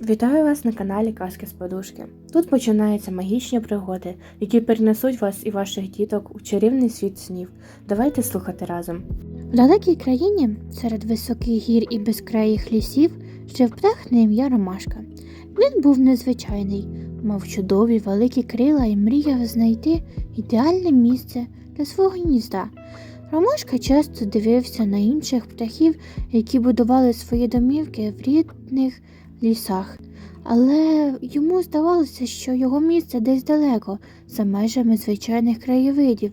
Вітаю вас на каналі Казки з Подушки. Тут починаються магічні пригоди, які перенесуть вас і ваших діток у чарівний світ снів. Давайте слухати разом. В далекій країні серед високих гір і безкраїх лісів жив птах на ім'я Ромашка. Він був незвичайний, мав чудові великі крила і мріяв знайти ідеальне місце для свого гнізда. Ромашка часто дивився на інших птахів, які будували свої домівки в рідних лісах, але йому здавалося, що його місце десь далеко, за межами звичайних краєвидів.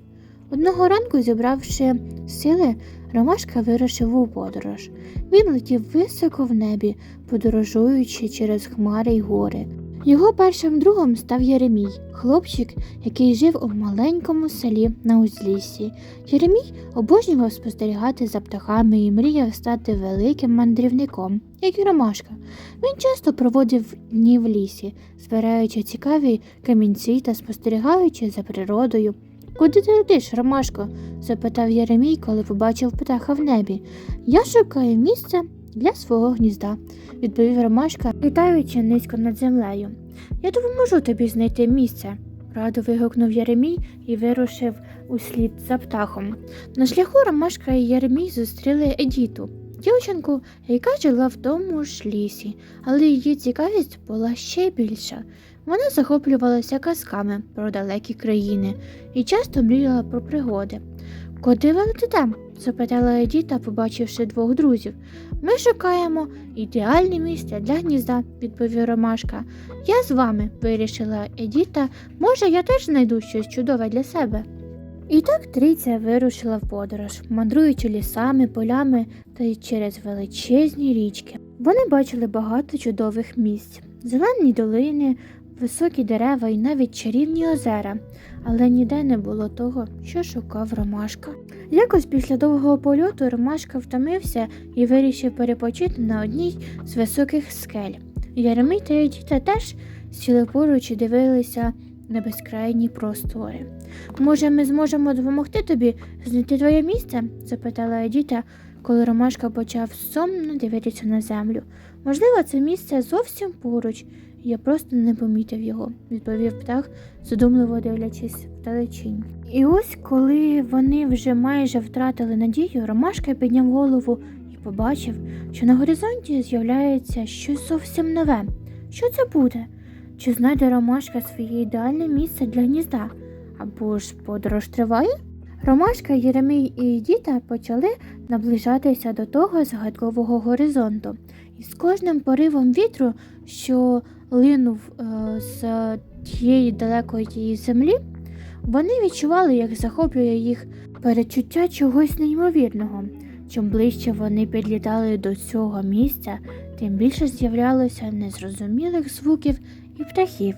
Одного ранку, зібравши сили, Ромашка вирушив у подорож. Він летів високо в небі, подорожуючи через хмари й гори. Його першим другом став Єремій, хлопчик, який жив у маленькому селі на узліссі. Єремій обожнював спостерігати за птахами і мріяв стати великим мандрівником, як і Ромашка. Він часто проводив дні в лісі, збираючи цікаві камінці та спостерігаючи за природою. Куди ти летиш, Ромашко? запитав Єремій, коли побачив птаха в небі. Я шукаю місце для свого гнізда, відповів Ромашка, літаючи низько над землею. Я допоможу тобі знайти місце, радо вигукнув Єремій і вирушив услід за птахом. На шляху Ромашка і Єремій зустріли Едіту, дівчинку, яка жила в тому ж лісі, але її цікавість була ще більша. Вона захоплювалася казками про далекі країни і часто мріяла про пригоди. Куди летите? запитала Едіта, побачивши двох друзів. Ми шукаємо ідеальне місце для гнізда, відповів Ромашка. Я з вами, вирішила Едіта. Може, я теж знайду щось чудове для себе. І так трійця вирушила в подорож, мандруючи лісами, полями та й через величезні річки. Вони бачили багато чудових місць, зелені долини, високі дерева і навіть чарівні озера, але ніде не було того, що шукав Ромашка. Якось після довгого польоту Ромашка втомився і вирішив перепочити на одній з високих скель. Єремій та Едіта теж сіли поруч і дивилися на безкрайні простори. Може, ми зможемо допомогти тобі знайти твоє місце? запитала Едіта, коли Ромашка почав сумно дивитися на землю. Можливо, це місце зовсім поруч. Я просто не помітив його, відповів птах, задумливо дивлячись вдалечінь. І ось, коли вони вже майже втратили надію, Ромашка підняв голову і побачив, що на горизонті з'являється щось зовсім нове. Що це буде? Чи знайде Ромашка своє ідеальне місце для гнізда? Або ж подорож триває? Ромашка, Єремій і Діта почали наближатися до того загадкового горизонту, і з кожним поривом вітру, що линув е, з тієї далекої землі, вони відчували, як захоплює їх перечуття чогось неймовірного. Чим ближче вони підлітали до цього місця, тим більше з'являлося незрозумілих звуків і птахів.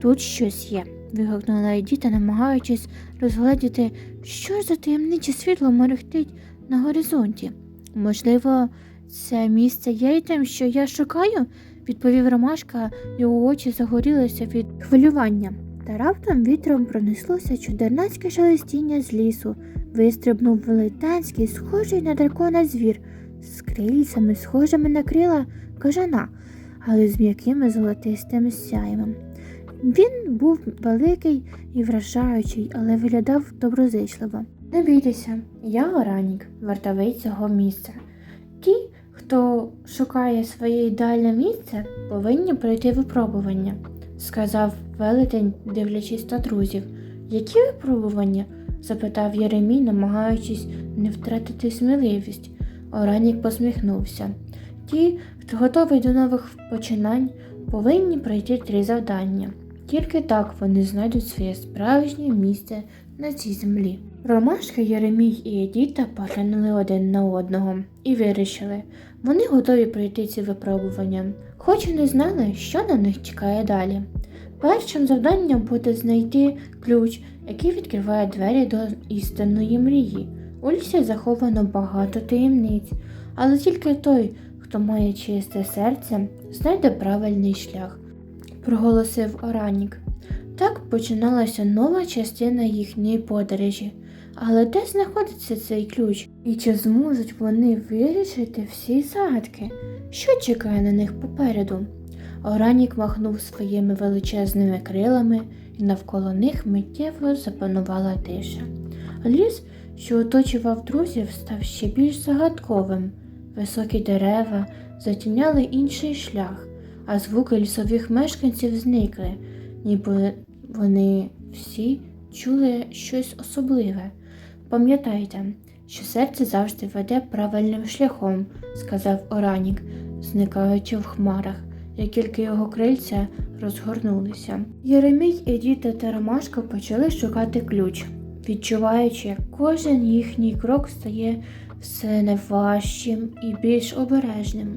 Тут щось є, вигукнула Едіта, намагаючись розгледіти, що за таємниче світло мерехтить на горизонті. Можливо, це місце є й тим, що я шукаю, відповів Ромашка, його очі загорілися від хвилювання. Та раптом вітром пронеслося чудернацьке шелестіння з лісу, вистрибнув велетенський, схожий на дракона звір, з крильцями, схожими на крила кажана, але з м'якими золотистим сяйвом. Він був великий і вражаючий, але виглядав доброзичливо. Не бійтеся, я Оранік, вартовий цього місця. Ті, хто шукає своє ідеальне місце, повинні пройти випробування, сказав велетень, дивлячись на друзів. Які випробування? запитав Єремій, намагаючись не втратити сміливість. Оранік посміхнувся. Ті, хто готовий до нових починань, повинні пройти три завдання. Тільки так вони знайдуть своє справжнє місце на цій землі. Ромашка, Єремій і Едіта поглянули один на одного і вирішили, вони готові пройти ці випробування, хоч і не знали, що на них чекає далі. Першим завданням буде знайти ключ, який відкриває двері до істинної мрії. У лісі заховано багато таємниць, але тільки той, хто має чисте серце, знайде правильний шлях, проголосив Оранік. Так починалася нова частина їхньої подорожі. Але де знаходиться цей ключ? І чи зможуть вони вирішити всі загадки? Що чекає на них попереду? Оранік махнув своїми величезними крилами, і навколо них миттєво запанувала тиша. Ліс, що оточував друзів, став ще більш загадковим. Високі дерева затіняли інший шлях, а звуки лісових мешканців зникли, ніби вони всі чули щось особливе. Пам'ятайте, що серце завжди веде правильним шляхом, сказав Оранік, зникаючи в хмарах, як тільки його крильця розгорнулися. Єремій, Едіта та Ромашка почали шукати ключ, відчуваючи, як кожен їхній крок стає все неважчим і більш обережним.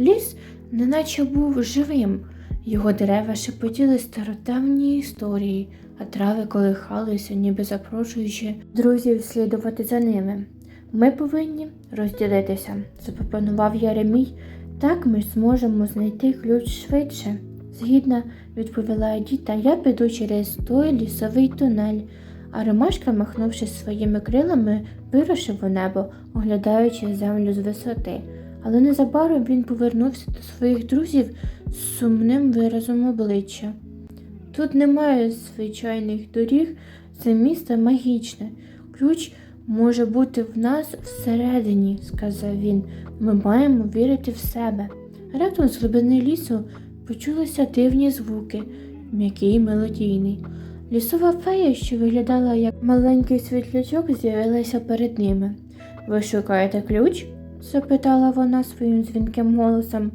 Ліс неначе був живим, його дерева шепотіли стародавні історії, а трави колихалися, ніби запрошуючи друзів слідувати за ними. Ми повинні розділитися, запропонував Єремій. Так ми зможемо знайти ключ швидше. Згідно відповіла Діта, я піду через той лісовий тунель, а Ромашка, махнувши своїми крилами, вирушив у небо, оглядаючи землю з висоти. Але незабаром він повернувся до своїх друзів з сумним виразом обличчя. Тут немає звичайних доріг, це місто магічне. Ключ може бути в нас всередині, сказав він. Ми маємо вірити в себе. Раптом з глибини лісу почулися дивні звуки, м'який і мелодійний. Лісова фея, що виглядала як маленький світлячок, з'явилася перед ними. Ви шукаєте ключ? запитала вона своїм дзвінким голосом.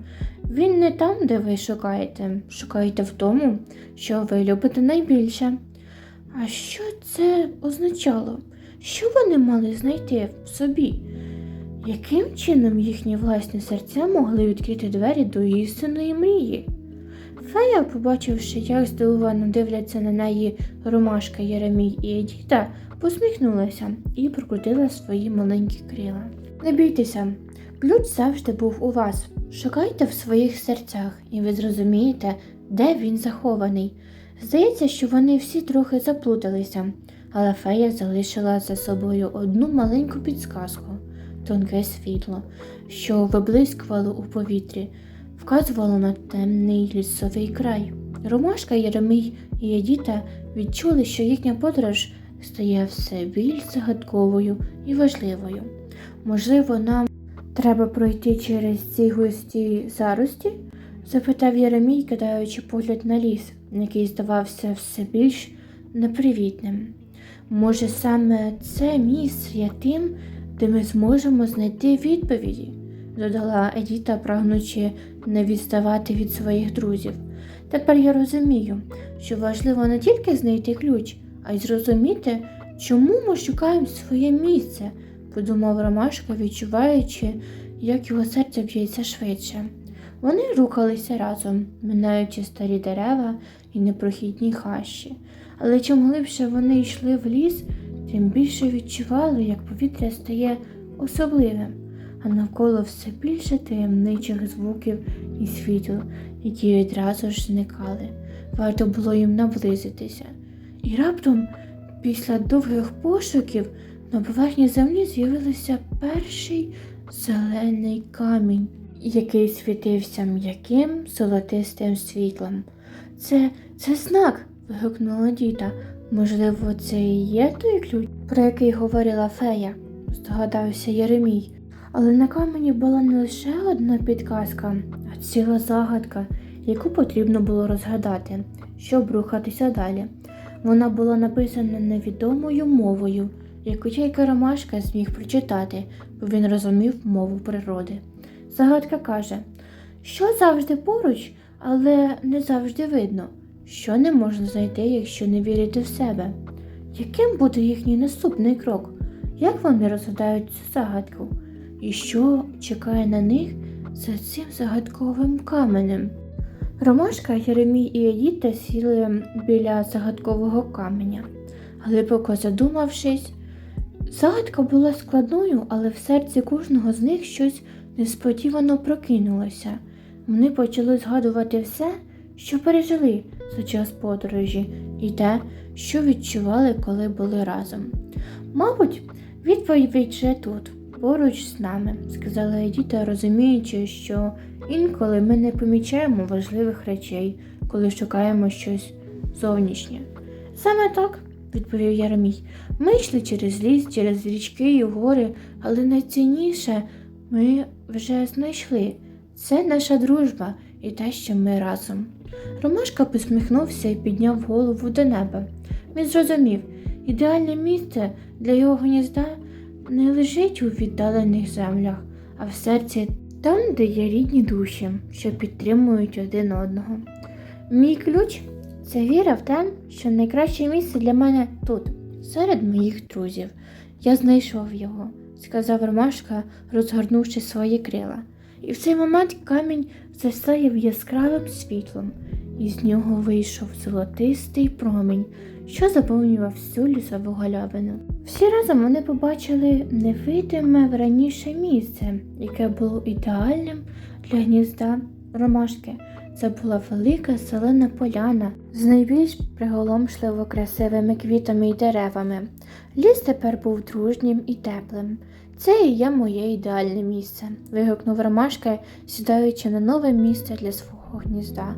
Він не там, де ви шукаєте. Шукаєте в тому, що ви любите найбільше. А що це означало? Що вони мали знайти в собі? Яким чином їхні власні серця могли відкрити двері до істинної мрії? Фея, побачивши, як здивовано дивляться на неї Ромашка, Єремій і Едіта, посміхнулася і прокрутила свої маленькі крила. Не бійтеся, ключ завжди був у вас. Шукайте в своїх серцях, і ви зрозумієте, де він захований. Здається, що вони всі трохи заплуталися, але фея залишила за собою одну маленьку підсказку тонке світло, що виблискувало у повітрі, вказувало на темний лісовий край. Ромашка, Єремій і Едіта відчули, що їхня подорож стає все більш загадковою і важливою. Можливо, нам треба пройти через ці густі зарості? запитав Єремій, кидаючи погляд на ліс, який здавався все більш непривітним. Може, саме це місце є тим, де ми зможемо знайти відповіді, додала Едіта, прагнучи не відставати від своїх друзів. Тепер я розумію, що важливо не тільки знайти ключ, а й зрозуміти, чому ми шукаємо своє місце, подумав Ромашка, відчуваючи, як його серце б'ється швидше. Вони рухалися разом, минаючи старі дерева і непрохідні хащі. Але чим глибше вони йшли в ліс, тим більше відчували, як повітря стає особливим, а навколо все більше таємничих звуків і світл, які відразу ж зникали. Варто було їм наблизитися. І раптом, після довгих пошуків, на поверхні землі з'явився перший зелений камінь, який світився м'яким золотистим світлом. Це, це знак. вигукнула діта. Можливо, це і є той ключ, про який говорила фея, здогадався Єремій. Але на камені була не лише одна підказка, а ціла загадка, яку потрібно було розгадати, щоб рухатися далі. Вона була написана невідомою мовою, яку тільки Ромашка зміг прочитати, бо він розумів мову природи. Загадка каже, що завжди поруч, але не завжди видно, що не можна знайти, якщо не вірити в себе. Яким буде їхній наступний крок? Як вони розгадають цю загадку? І що чекає на них за цим загадковим каменем? Ромашка, Єремій і Едіта сіли біля загадкового каменя. Глибоко задумавшись, загадка була складною, але в серці кожного з них щось несподівано прокинулося. Вони почали згадувати все, що пережили за час подорожі, і те, що відчували, коли були разом. Мабуть, відповідь вже тут, поруч з нами, сказала Едіта, розуміючи, що Інколи ми не помічаємо важливих речей, коли шукаємо щось зовнішнє. Саме так, відповів Яремій. Ми йшли через ліс, через річки і гори, але найцінніше ми вже знайшли. Це наша дружба і те, що ми разом. Ромашка посміхнувся і підняв голову до неба. Він зрозумів, ідеальне місце для його гнізда не лежить у віддалених землях, а в серці там, де є рідні душі, що підтримують один одного. Мій ключ це віра в те, що найкраще місце для мене тут, серед моїх друзів. Я знайшов його, сказав Ромашка, розгорнувши свої крила. І в цей момент камінь засяяв яскравим світлом, і з нього вийшов золотистий промінь, що заповнював всю лісову галявину. Всі разом вони побачили невидиме раніше місце, яке було ідеальним для гнізда ромашки. Це була велика зелена поляна з найбільш приголомшливо красивими квітами й деревами. Ліс тепер був дружнім і теплим. Це і є моє ідеальне місце, вигукнув Ромашка, сідаючи на нове місце для свого гнізда.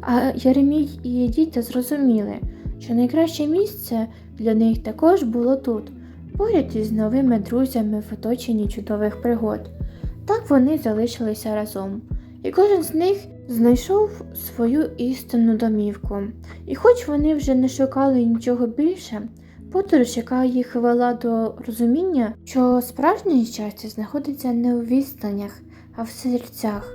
А Єремій і діти зрозуміли, що найкраще місце для них також було тут, поряд із новими друзями в оточенні чудових пригод. Так вони залишилися разом, і кожен з них знайшов свою істинну домівку. І хоч вони вже не шукали нічого більше, подорож, яка їх вела до розуміння, що справжнє щастя знаходиться не у відстанях, а в серцях,